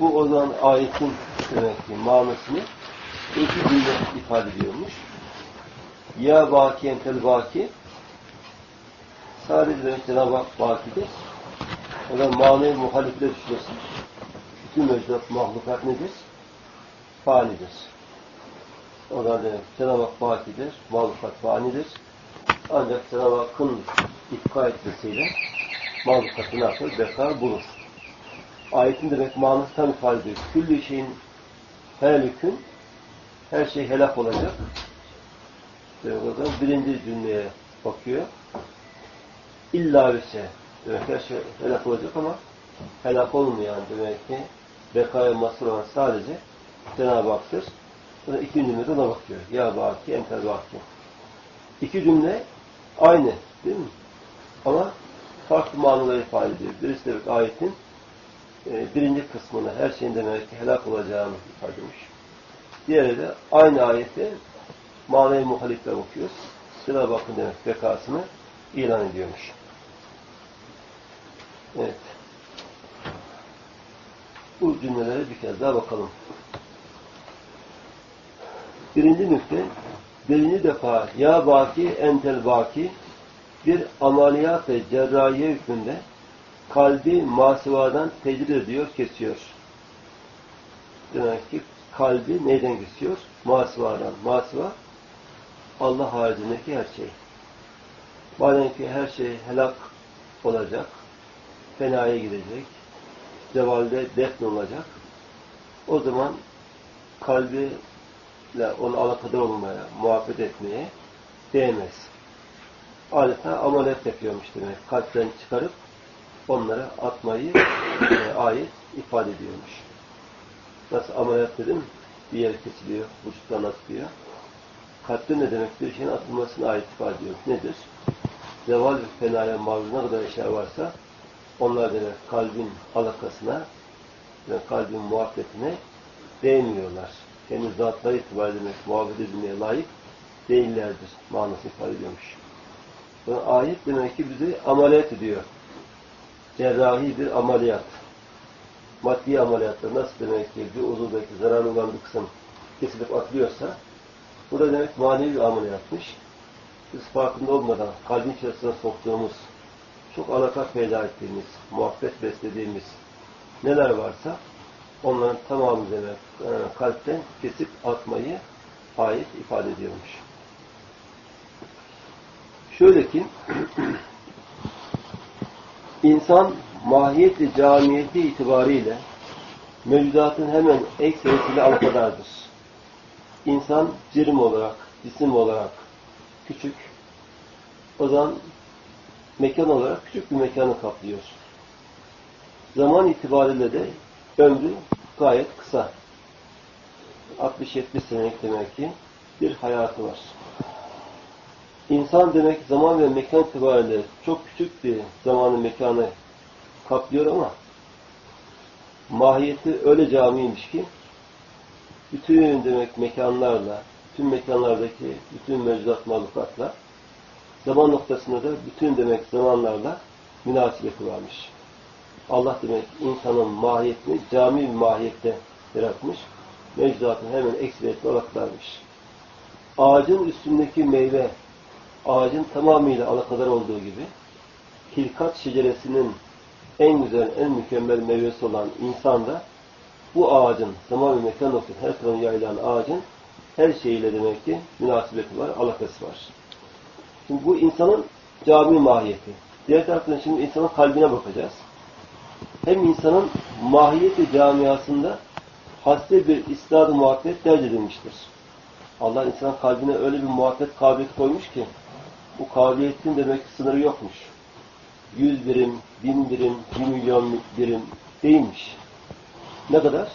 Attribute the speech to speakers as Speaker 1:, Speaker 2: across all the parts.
Speaker 1: Bu o zaman ayetin demek ki manasını iki cümle ifade ediyormuş. Ya baki entel baki sadece demek Cenab-ı Hak bakidir. O da manevi muhalifle düşünüyorsun. Bütün mevcudat mahlukat nedir? Fanidir. O da demek Cenab-ı Hak bakidir, mahlukat fanidir. Ancak Cenab-ı Hakk'ın ifka etmesiyle mahlukatı ne yapar? Beka bulur. Ayetin demek manası tam ifade ediyor. Küllü şeyin helükün her şey helak olacak. Demek o zaman birinci cümleye bakıyor. İlla şey. Demek her şey helak olacak ama helak olmayan demek ki bekaya mahsur olan sadece Cenab-ı Hak'tır. Burada ikinci cümlede ona bakıyor. Ya baki, entel baki. İki cümle aynı değil mi? Ama farklı manaları ifade ediyor. Birisi demek ayetin birinci kısmını her şeyin demek ki helak olacağını ifade etmiş. Diğeri de aynı ayeti manayı muhalifle bakıyoruz. Cenab-ı Hakk'ın demek bekasını ilan ediyormuş. Evet. Bu cümlelere bir kez daha bakalım. Birinci nükte, birinci defa ya baki entel baki bir ameliyat ve cerrahiye hükmünde kalbi masivadan tecrid ediyor, kesiyor. Demek ki kalbi neyden kesiyor? Masivadan. Masiva Allah haricindeki her şey. Madem ki her şey helak olacak, fenaya gidecek, cevalde defn olacak, o zaman kalbiyle onu alakadar olmaya, muhabbet etmeye değmez. Adeta ameliyat yapıyormuş demek. Kalpten çıkarıp onlara atmayı e, ayet ifade ediyormuş. Nasıl ameliyat dedim? Bir yer kesiliyor, vücuttan atılıyor. Kalpte ne demek? Bir şeyin atılmasına ait ifade ediyor. Nedir? Zeval ve fenaya maruz ne kadar eşya varsa onlar demek kalbin alakasına ve kalbin muhabbetine değmiyorlar. Kendi zatları itibariyle demek muhabbet edilmeye layık değillerdir. Manası ifade ediyormuş. Bu ayet demek ki bizi ameliyat ediyor. Cerrahi bir ameliyat. Maddi ameliyatta nasıl demek ki bir uzuvdaki zararlı olan bir kısım kesilip atılıyorsa bu da demek manevi bir ameliyatmış. Biz farkında olmadan kalbin içerisine soktuğumuz, çok alaka peyda ettiğimiz, muhabbet beslediğimiz neler varsa onların tamamı demek e, kalpten kesip atmayı ayet ifade ediyormuş. Şöyle ki insan mahiyeti camiyeti itibariyle mevcudatın hemen ekserisiyle alakadardır. İnsan cirim olarak, cisim olarak küçük, o zaman mekan olarak küçük bir mekanı kaplıyor. Zaman itibariyle de ömrü gayet kısa. 60-70 senelik demek ki bir hayatı var. İnsan demek zaman ve mekan itibariyle çok küçük bir zamanı mekanı kaplıyor ama mahiyeti öyle camiymiş ki bütün demek mekanlarla, bütün mekanlardaki bütün mevcudat mahlukatla zaman noktasında da bütün demek zamanlarla münasebeti varmış. Allah demek insanın mahiyetini cami bir mahiyette yaratmış. Mevcudatın hemen eksiliyetli olarak vermiş. Ağacın üstündeki meyve ağacın tamamıyla alakadar olduğu gibi hilkat şeceresinin en güzel, en mükemmel meyvesi olan insan da bu ağacın, ve mekan noktası her tarafına yayılan ağacın her şeyiyle demek ki münasebeti var, alakası var. Şimdi bu insanın cami mahiyeti. Diğer taraftan şimdi insanın kalbine bakacağız. Hem insanın mahiyeti camiasında hasbi bir istadı muhabbet tercih edilmiştir. Allah insanın kalbine öyle bir muhabbet kabiliyeti koymuş ki bu kabiliyetin demek sınırı yokmuş. Yüz birim, bin birim, bir milyon birim değilmiş. Ne kadar?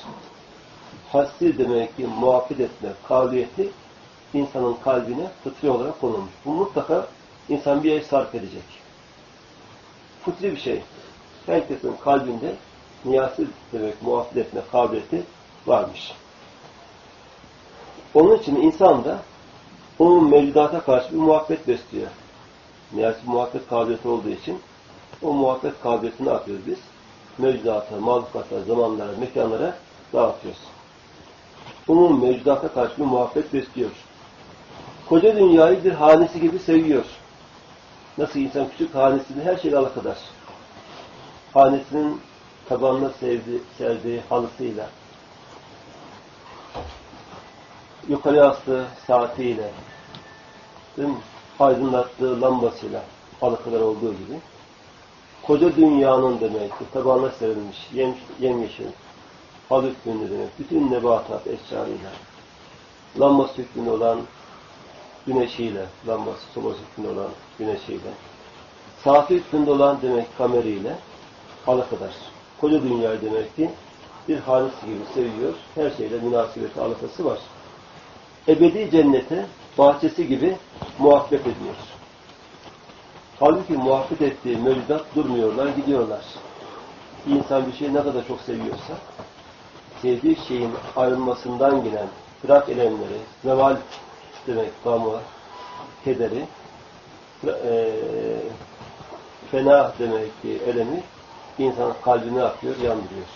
Speaker 1: Hassi demek ki muhabbet etme kabiliyeti insanın kalbine fıtri olarak konulmuş. Bu mutlaka insan bir yer sarf edecek. Fıtri bir şey. Herkesin kalbinde niyasi demek muhabbet etme kabiliyeti varmış. Onun için insan da onun mevcudata karşı bir muhabbet besliyor. Niyasi muhabbet kabiliyeti olduğu için o muhabbet kabiliyetini ne yapıyoruz biz? mevcudata, mahlukata, zamanlara, mekanlara dağıtıyoruz. Umum mevcudata karşı bir muhabbet besliyor. Koca dünyayı bir hanesi gibi seviyor. Nasıl insan küçük hanesini her şeyle alakadar. Hanesinin tabanına sevdi, serdiği halısıyla, yukarı astığı saatiyle? Aydınlattığı lambasıyla alakadar olduğu gibi koca dünyanın demek tabanına serilmiş yem, yemyeşil hal hükmünde demek bütün nebatat eşyarıyla lambası hükmünde olan güneşiyle lambası sobası hükmünde olan güneşiyle saati hükmünde olan demek kameriyle alakadar. Koca dünyayı demek ki bir hanesi gibi seviyor. Her şeyle münasebeti alakası var. Ebedi cennete bahçesi gibi muhabbet ediyor. Halbuki muhabbet ettiği mevcudat durmuyorlar, gidiyorlar. Bir insan bir şeyi ne kadar çok seviyorsa, sevdiği şeyin ayrılmasından gelen fırak elemleri, zeval demek gamı, kederi, e, fena demek ki elemi insanın kalbine akıyor, yandırıyor.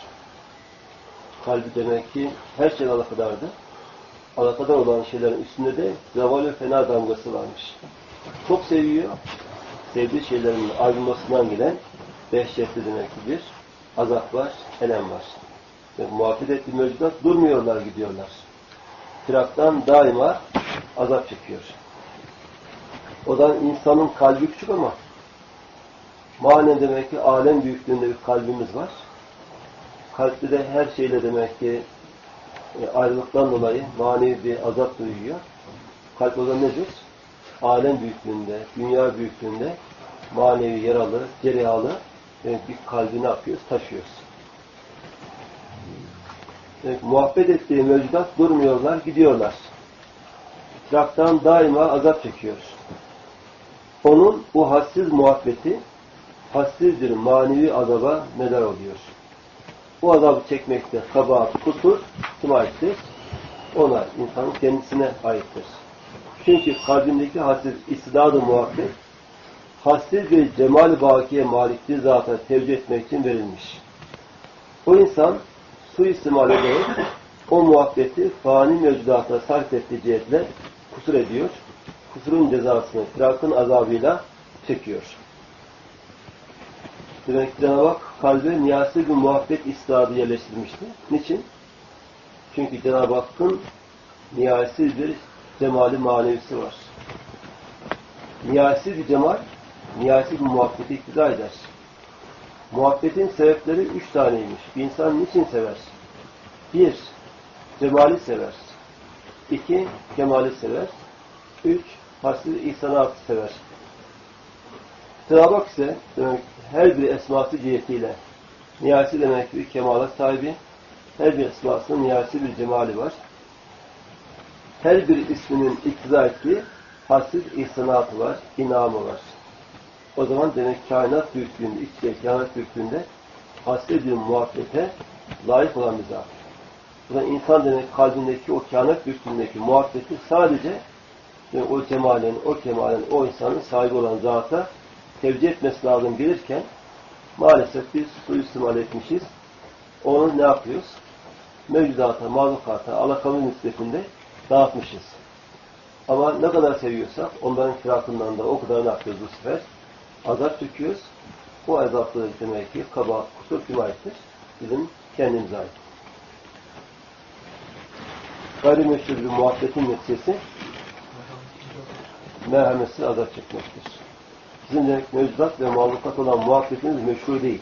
Speaker 1: Kalbi demek ki her şey alakadardı alakadar olan şeylerin üstünde de zeval ve fena damgası varmış. Çok seviyor. Sevdiği şeylerin ayrılmasından gelen dehşetli demek ki bir azap var, elem var. Yani muhabbet ettiği mevcudat durmuyorlar, gidiyorlar. Firaktan daima azap çekiyor. O da insanın kalbi küçük ama manen demek ki alem büyüklüğünde bir kalbimiz var. Kalpte de her şeyle demek ki e, ayrılıktan dolayı manevi bir azap duyuyor. Kalp o da nedir? Alem büyüklüğünde, dünya büyüklüğünde manevi yaralı, cereyalı yani bir kalbini yapıyoruz, taşıyoruz. Yani muhabbet ettiği mevcudat durmuyorlar, gidiyorlar. Traktan daima azap çekiyor. Onun bu hassiz muhabbeti hassiz bir manevi azaba neden oluyor. Bu azabı çekmekte kabahat, kusur kime aittir? Ona, insanın kendisine aittir. Çünkü kalbindeki hassiz istidadı muhabbet hassiz bir cemal-i bakiye malikli zata tevcih etmek için verilmiş. O insan suistimal ederek o muhabbeti fani mevcudata sarf ettiği cihetle kusur ediyor. Kusurun cezasını firakın azabıyla çekiyor. Demek Cenab-ı Hak kalbe niyasi bir muhabbet istidadı yerleştirmişti. Niçin? Çünkü Cenab-ı Hakk'ın niyasi bir cemali manevisi var. Niyasi bir cemal, niyasi bir muhabbeti iktida eder. Muhabbetin sebepleri üç taneymiş. Bir insan niçin sever? Bir, cemali sever. İki, kemali sever. Üç, hasıl ihsanatı sever. Cenab-ı Hak ise demek, her bir esması cihetiyle niyasi demek bir kemala sahibi, her bir esmasının niyasi bir cemali var. Her bir isminin iktiza ettiği hassiz ihsanatı var, inamı var. O zaman demek kainat büyüklüğünde, içte kainat büyüklüğünde hasri bir muhabbete layık olan bir zat. Bu da insan demek kalbindeki o kainat büyüklüğündeki muhabbeti sadece yani o cemalin, o kemalin, o insanın sahibi olan zata tevcih etmesi lazım gelirken maalesef biz suistimal etmişiz. Onu ne yapıyoruz? Mevcudata, mahlukata, alakamı nispetinde dağıtmışız. Ama ne kadar seviyorsak onların firakından da o kadar ne yapıyoruz bu sefer? Azap çekiyoruz. Bu azaplı demek ki kaba, kusur kime aittir? Bizim kendimize ait. Gayrimeşhur bir muhabbetin neticesi merhametsiz azap çekmektir. Sizin demek mevzuat ve mahlukat olan muhabbetiniz meşhur değil.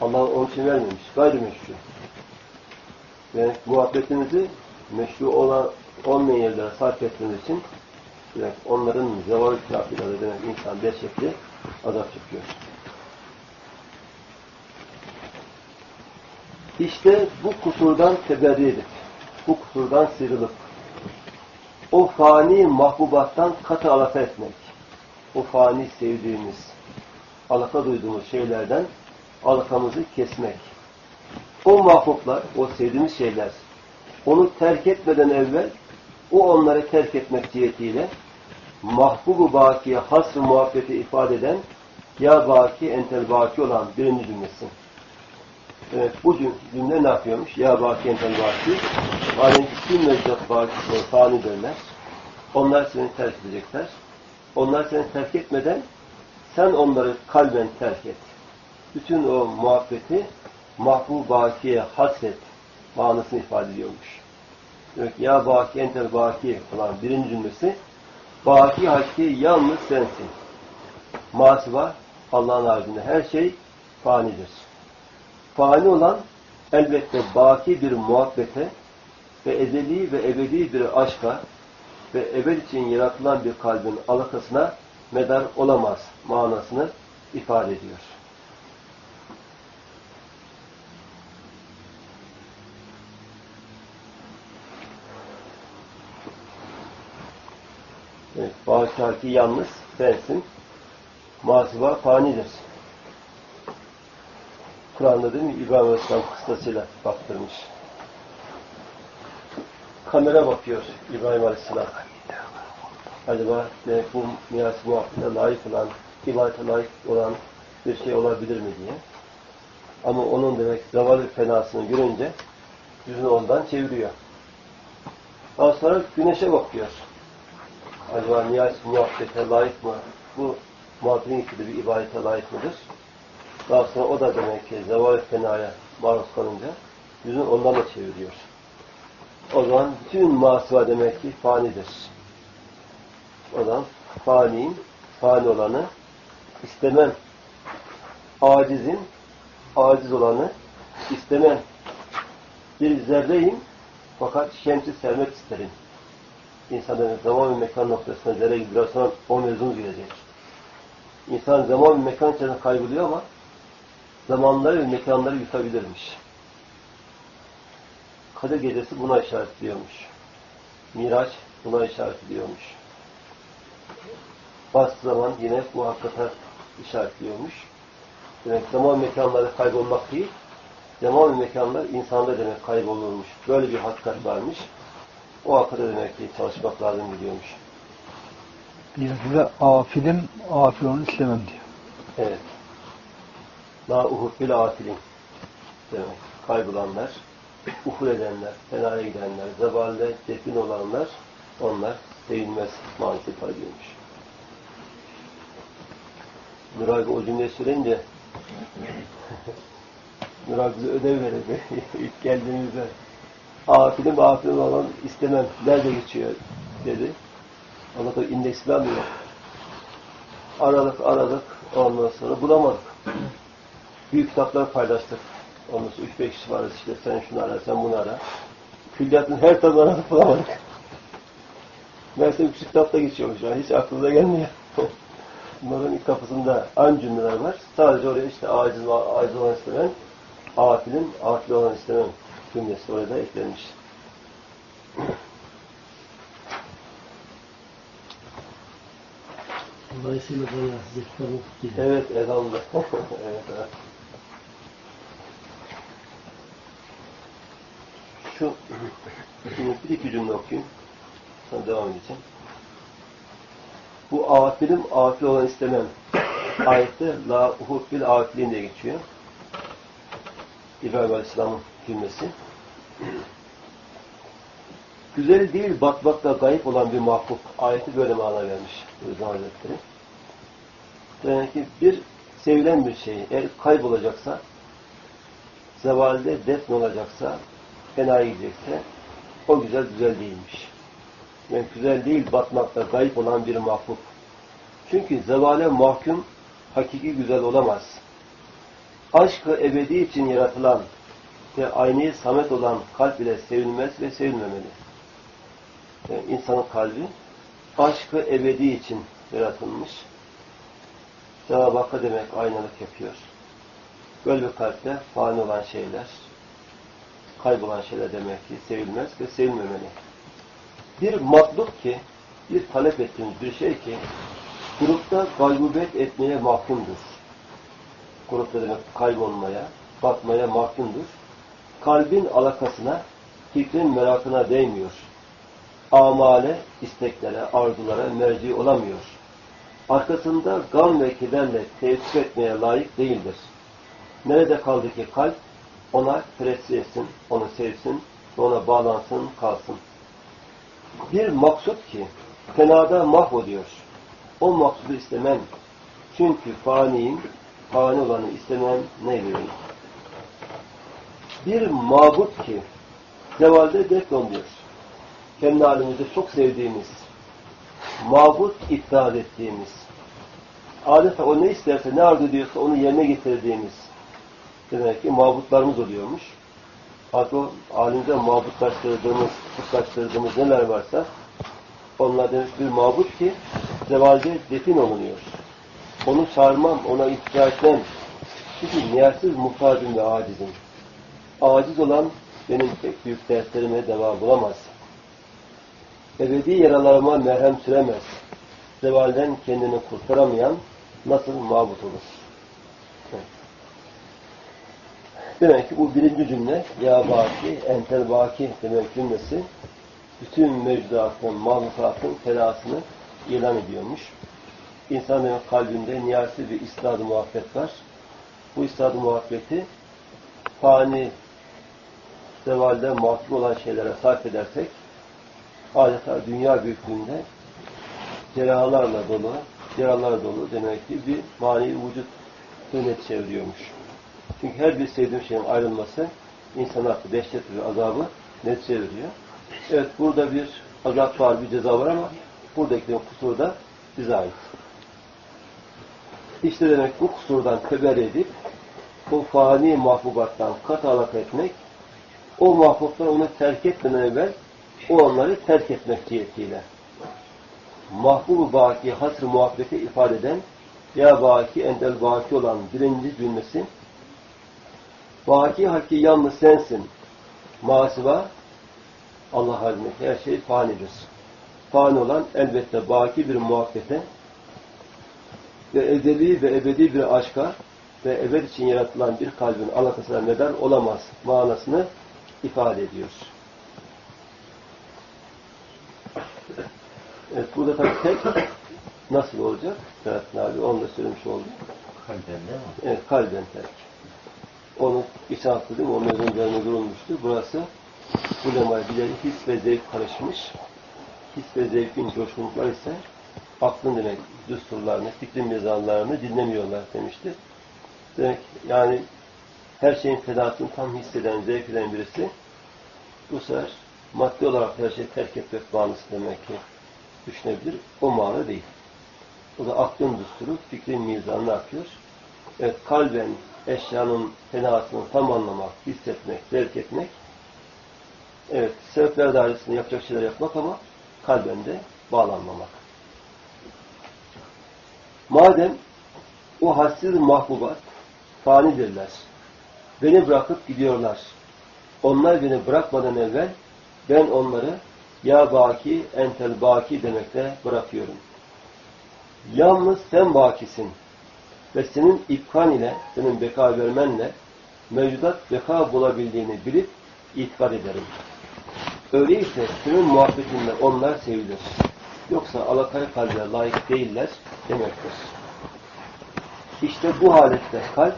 Speaker 1: Allah onun için vermemiş. Gayrimeşru. Yani muhabbetinizi meşru olan olmayan yerlere sarf ettiğiniz için yani onların zeval kafirleri demek insan dehşetli azap çekiyor. İşte bu kusurdan teberri edip, bu kusurdan sıyrılıp, o fani mahbubattan katı alaka etmek, o fani sevdiğimiz, alaka duyduğumuz şeylerden alakamızı kesmek. O mahbublar, o sevdiğimiz şeyler, onu terk etmeden evvel o onları terk etmek cihetiyle mahbubu bakiye has muhabbeti ifade eden ya baki entel baki olan birinci cümlesi. Evet, bu cüm- cümle ne yapıyormuş? Ya baki entel baki. Ki tüm mevcut baki ve fani derler. Onlar seni terk edecekler. Onlar seni terk etmeden sen onları kalben terk et. Bütün o muhabbeti mahbub bakiye hasret manasını ifade ediyormuş. Demek ki ya baki entel baki olan birinci cümlesi baki hakiki yalnız sensin. Masiva Allah'ın haricinde her şey fanidir. Fani olan elbette baki bir muhabbete ve ezeli ve ebedi bir aşka ve ebed için yaratılan bir kalbin alakasına medar olamaz manasını ifade ediyor. Evet, Bağışaki yalnız sensin. Masiva fanidir. Kur'an'da değil mi? İbrahim Aleyhisselam kıstasıyla baktırmış. Kamera bakıyor İbrahim Aleyhisselam. Acaba e, bu miras muhabbete layık olan, ibadete layık olan bir şey olabilir mi diye. Ama onun demek zavallı fenasını görünce yüzünü ondan çeviriyor. Daha sonra güneşe bakıyor. Acaba niyaz muhabbete layık mı? Bu muhabbetin içinde bir ibadete layık mıdır? Daha sonra o da demek ki zeval fenaya maruz kalınca yüzünü ondan da çeviriyor. O zaman bütün masiva demek ki fanidir. O zaman faniyim, fani olanı istemem. Acizim, aciz olanı istemem. Bir zerreyim fakat şemsi sevmek isterim. İnsanın zaman ve mekan noktasına zerre gibi biraz sonra o mevzumuz gelecek. İnsan zaman ve mekan içerisinde kayboluyor ama zamanları ve mekanları yutabilirmiş. Kadir gecesi buna işaret ediyormuş. Miraç buna işaret ediyormuş. Bas zaman yine bu hakikate işaretliyormuş. Demek zaman mekanları kaybolmak değil, zaman ve mekanlar insanda demek kaybolurmuş. Böyle bir hakikat varmış. O hakikate demek ki çalışmak lazım biliyormuş.
Speaker 2: Bir de afilim, afil onu istemem diyor.
Speaker 1: Evet. La uhuk bil afilin demek. Kaybolanlar, uhur edenler, fenaya gidenler, zebalde defin olanlar, onlar sevilmez manası ifade ediyormuş. Nuray o cümleyi söyleyince Nuray bize ödev verirdi ilk geldiğimizde. Afilim afilim olan istemem. Nerede geçiyor dedi. Ona da indeksli alıyor. Aradık aradık ondan sonra bulamadık. Büyük kitaplar paylaştık. Ondan sonra üç beş kişi varız işte sen şunu ara sen bunu ara. Külliyatın her aradık bulamadık. Meğerse küçük kitapta geçiyormuş yani hiç aklımıza gelmiyor. Bunların ilk kapısında an cümleler var. Sadece oraya işte aciz, aciz olan istemem, afilin, afil olan istemem cümlesi oraya da eklenmiş.
Speaker 3: Dolayısıyla bayağı size kitap.
Speaker 1: Evet, elhamdülillah. evet, evet. Şu, bir iki cümle okuyayım. Sonra devam edeceğim. Bu afilim, afil olan istemem. Ayette la uhuk bil afilin diye geçiyor. İbrahim Aleyhisselam'ın cümlesi. Güzel değil, batmakta gayip olan bir mahbub. Ayeti böyle mana vermiş. Rıza Hazretleri. Demek ki bir sevilen bir şey eğer kaybolacaksa, zevalde defn olacaksa, fena gidecekse, o güzel güzel. Yani güzel değil batmakta gayip olan bir mahbub. Çünkü zevale mahkum hakiki güzel olamaz. Aşkı ebedi için yaratılan ve aynı samet olan kalp ile sevilmez ve sevilmemeli. Yani insanın kalbi aşkı ebedi için yaratılmış. Cenab-ı Hakk'a demek aynalık yapıyor. Böyle bir kalpte fani olan şeyler, kaybolan şeyler demek ki sevilmez ve sevilmemeli. Bir matluk ki, bir talep ettiğimiz bir şey ki, grupta gaybubet etmeye mahkumdur. Grupta demek kaybolmaya, batmaya mahkumdur. Kalbin alakasına, fikrin merakına değmiyor. Amale, isteklere, arzulara merci olamıyor. Arkasında gam ve kederle teessüf etmeye layık değildir. Nerede kaldı ki kalp, ona etsin, onu sevsin, ve ona bağlansın, kalsın. Bir maksut ki fenada mahvoluyor. O maksudu istemem. Çünkü faniyim, fani olanı istemem ne vereyim? Bir mabut ki zevalde defnoluyor. Kendi halimizde çok sevdiğimiz, mabut iptal ettiğimiz, adeta o ne isterse, ne arzu ediyorsa onu yerine getirdiğimiz demek ki mabutlarımız oluyormuş. Hatta o alimde mabutlaştırdığımız, kutlaştırdığımız neler varsa onlar demek bir mabut ki zevalde defin olunuyor. Onu çağırmam, ona ihtiya etmem. Çünkü niyatsiz muhtacım ve acizim. Aciz olan benim pek büyük dertlerime deva bulamaz. Ebedi yaralarıma merhem süremez. Zevalden kendini kurtaramayan nasıl mabut olur? Evet. Demek ki bu birinci cümle ya baki, entel baki demek cümlesi bütün mevcudatın, mahlukatın felasını ilan ediyormuş. İnsan demek kalbinde niyasi bir istihad-ı muhabbet var. Bu istihad-ı muhabbeti fani zevalde mahsul olan şeylere sarf edersek adeta dünya büyüklüğünde cerahalarla dolu, cerahalarla dolu demek ki bir manevi vücut sünnet çeviriyormuş. Çünkü her bir sevdiğim şeyin ayrılması insana dehşet ve azabı netice veriyor. Evet burada bir azap var, bir ceza var ama buradaki kusur da bize ait. İşte demek bu kusurdan teberri edip o fani mahbubattan kat alaka etmek o mahbublar onu terk etmeden evvel o onları terk etmek cihetiyle. Mahbub-u baki hasr muhabbeti ifade eden ya baki endel baki olan birinci cümlesi baki hakki yalnız sensin. Masiva Allah halindeki her şey fanidir. Fani olan elbette baki bir muhabbete ve ezeli ve ebedi bir aşka ve ebed için yaratılan bir kalbin alakasına neden olamaz manasını ifade ediyor. Evet, burada tabii tek nasıl olacak? Selahattin abi onu da söylemiş oldu.
Speaker 4: Kalben değil mi?
Speaker 1: Evet, kalben terk. Onu geçen hafta değil mi? O mezun üzerine durulmuştu. Burası bu lemaya bilen his ve zevk karışmış. His ve zevkin coşkunluklar ise aklın demek düsturlarını, fikrin mezarlarını dinlemiyorlar demişti. Demek yani her şeyin fedasını tam hisseden, zevk eden birisi bu sefer maddi olarak her şeyi terk etmek manası demek ki düşünebilir. O mana değil. O da aklın düsturu, fikrin mizanını akıyor. Evet, kalben eşyanın fenasını tam anlamak, hissetmek, zevk etmek evet, sebepler dairesinde yapacak şeyler yapmak ama kalben de bağlanmamak. Madem o hassiz mahbubat fanidirler, beni bırakıp gidiyorlar. Onlar beni bırakmadan evvel ben onları ya baki entel baki demekle bırakıyorum. Yalnız sen bakisin ve senin ipkan ile, senin beka vermenle mevcudat beka bulabildiğini bilip itikad ederim. Öyleyse senin muhabbetinle onlar sevilir. Yoksa alakaya kalbe layık değiller demektir. İşte bu halette kalp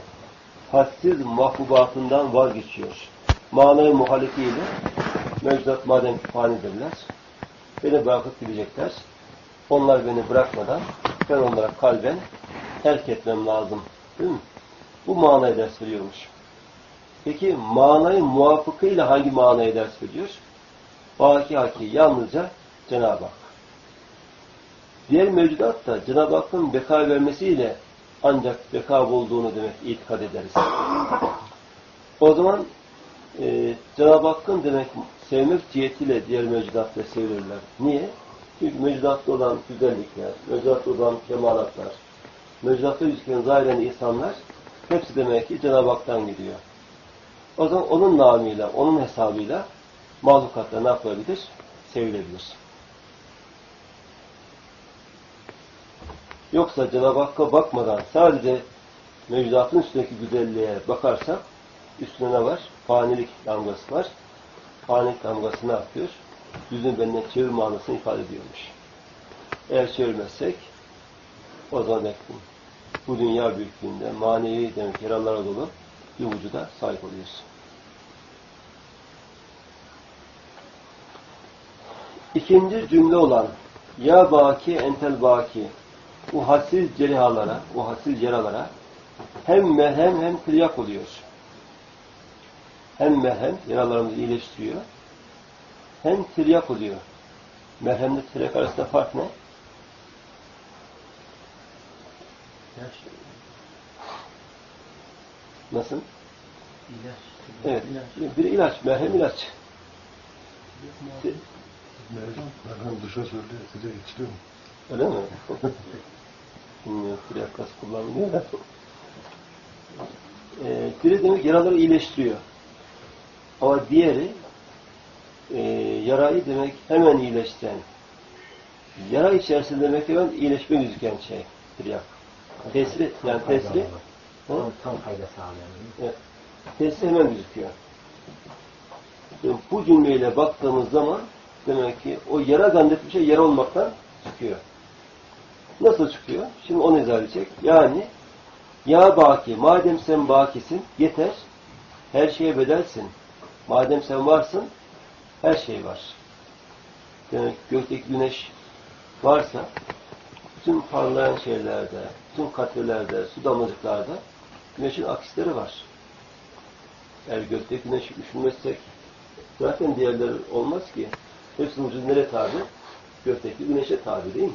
Speaker 1: hadsiz mahbubatından vazgeçiyor. Manayı muhalifiyle mevcudat madem ki fanidirler, beni bırakıp gidecekler. Onlar beni bırakmadan ben onlara kalben terk etmem lazım. Değil mi? Bu manayı ders veriyormuş. Peki manayı muvafıkıyla hangi manayı ders veriyor? Baki haki yalnızca Cenab-ı Hak. Diğer mevcudat da Cenab-ı Hakk'ın beka vermesiyle ancak beka olduğunu demek itikad ederiz. O zaman e, Cenab-ı Hakk'ın demek sevmek cihetiyle diğer mevcudatla sevilirler. Niye? Çünkü mevcudatta olan güzellikler, mevcudatta olan kemalatlar, mevcudatta gözüken zahiren insanlar hepsi demek ki Cenab-ı Hak'tan gidiyor. O zaman onun namıyla, onun hesabıyla mahlukatla ne yapabilir? Sevilebilir. Yoksa Cenab-ı Hakk'a bakmadan sadece mevcudatın üstündeki güzelliğe bakarsak üstüne ne var? Fanilik damgası var. Fanilik damgası ne yapıyor? Yüzün benden çevir manasını ifade ediyormuş. Eğer çevirmezsek o zaman bekleyin bu dünya büyüklüğünde manevi demek heranlara dolu bir vücuda sahip oluyoruz. İkinci cümle olan Ya baki entel baki o hassiz cerihalara, o hassiz yaralara hem merhem hem tiryak oluyor. Hem merhem yaralarımızı iyileştiriyor hem tiryak oluyor. Merhemle tiryak arasında fark ne?
Speaker 3: İlaç.
Speaker 1: Nasıl?
Speaker 3: İlaç.
Speaker 1: Evet.
Speaker 3: İlaç.
Speaker 1: Bir ilaç, merhem ilaç.
Speaker 4: Merhem duşa söylüyor, size geçiriyor mu?
Speaker 1: Öyle mi? Bilmiyorum, tiryak nasıl kullanılıyor da. E, tire demek yaraları iyileştiriyor. Ama diğeri e, yarayı demek hemen iyileştiren. Yara içerisinde demek hemen iyileşme gözüken şey. Tiryak. Tesiri, yani tesiri,
Speaker 3: Tam, tam fayda sağlayan.
Speaker 1: evet, tesiri hemen gözüküyor. Yani bu cümleyle baktığımız zaman demek ki o yara zannettiği şey yara olmaktan çıkıyor. Nasıl çıkıyor? Şimdi onu izah edecek. Yani ya baki, madem sen bakisin, yeter. Her şeye bedelsin. Madem sen varsın, her şey var. Demek gökteki güneş varsa, bütün parlayan şeylerde, bütün katrelerde, su damlacıklarda güneşin aksisleri var. Eğer gökteki güneşi düşünmezsek, zaten diğerleri olmaz ki. Hepsinin vücudu nereye tabi? Gökteki güneşe tabi değil mi?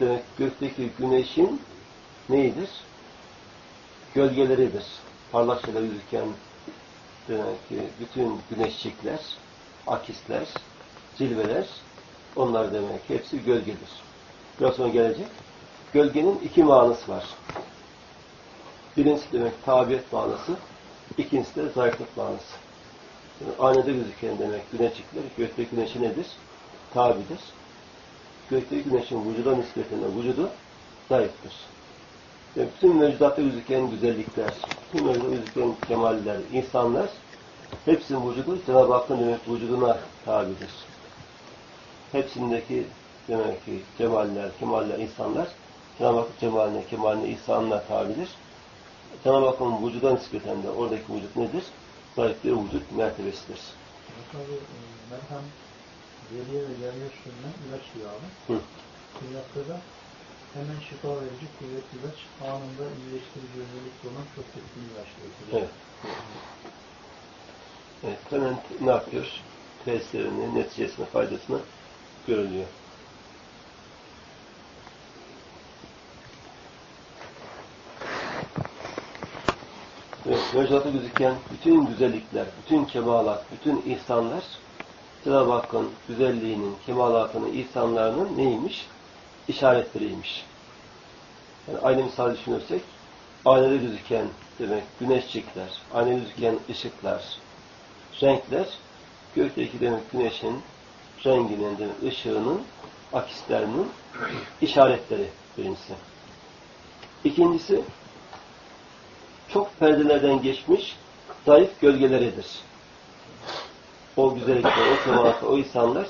Speaker 1: Demek gökteki güneşin neyidir? Gölgeleridir. Parlak şeyler yüzüken demek ki bütün güneşçikler, akisler, cilveler onlar demek ki hepsi gölgedir. Biraz sonra gelecek. Gölgenin iki manası var. Birincisi demek tabiyet manası, ikincisi de zayıflık manası. Yani aynada gözüken demek güneşçikler, gökteki güneşi nedir? Tabidir gökteki güneşin vücuda nispetinde vücudu zayıftır. Ve bütün mevcudatta gözüken güzellikler, bütün mevcudatta gözüken kemaller, insanlar hepsinin vücudu Cenab-ı Hakk'ın demek vücuduna tabidir. Hepsindeki demek ki cemaller, kemaller, insanlar Cenab-ı Hakk'ın cemaline, kemaline, ihsanına tabidir. Cenab-ı Hakk'ın vücuda nispeten de oradaki vücut nedir? Zayıf bir vücut mertebesidir.
Speaker 5: E, merhem deriye ve yarıya sürülen ilaç.
Speaker 1: Hı.
Speaker 5: Kıyakta da hemen şifa verici kuvvetli ilaç anında iyileştirici özellikle olan çok etkili ilaçlar.
Speaker 1: Evet. Evet, hemen ne yapıyor? Tesirini, neticesini, faydasını görülüyor. Evet, mevcudatta gözüken bütün güzellikler, bütün kemalat, bütün ihsanlar Cenab-ı Hakk'ın güzelliğinin, kemalatının, ihsanlarının neymiş? İşaretleriymiş. Yani aynı misal düşünürsek, aynada gözüken demek güneşçikler, aynada gözüken ışıklar, renkler, gökteki demek güneşin renginin, demek ışığının, akislerinin işaretleri birincisi. İkincisi, çok perdelerden geçmiş zayıf gölgeleridir. O güzellikler, o kemalatı, o insanlar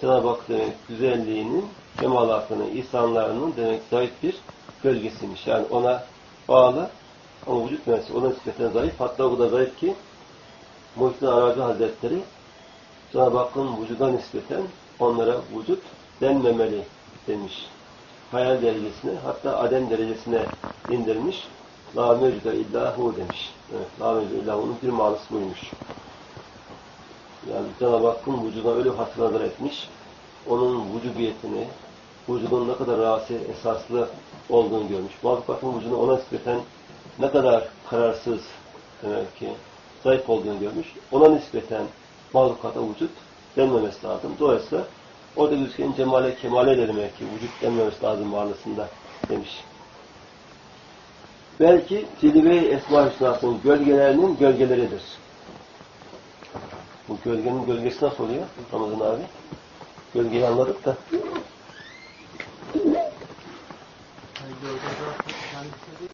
Speaker 1: Cenab-ı Hak demek güzelliğinin, kemalatının, insanlarının demek zayıf bir gölgesiymiş. Yani ona bağlı ama vücut mühendisi ona nispeten zayıf. Hatta o da zayıf ki Muhittin Arabi Hazretleri Cenab-ı Hakk'ın vücuda nispeten onlara vücut denmemeli demiş. Hayal derecesine hatta adem derecesine indirmiş. La mevcuda illahu demiş. Evet, la mevcuda illahu'nun bir manası buymuş. Yani Cenab-ı Hakk'ın vücuduna öyle hatırladar etmiş. Onun vücudiyetini, vücudun ne kadar rasi esaslı olduğunu görmüş. Mahlukatın vücuduna ona nispeten ne kadar kararsız demek ki zayıf olduğunu görmüş. Ona nispeten mahlukata vücut denmemesi lazım. Dolayısıyla orada gözüken cemale kemale de demek ki vücut denmemesi lazım manasında demiş belki Silivri Esma-ı gölgelerinin gölgeleridir. Bu gölgenin gölgesi nasıl oluyor Ramazan abi? Gölgeyi anladık da.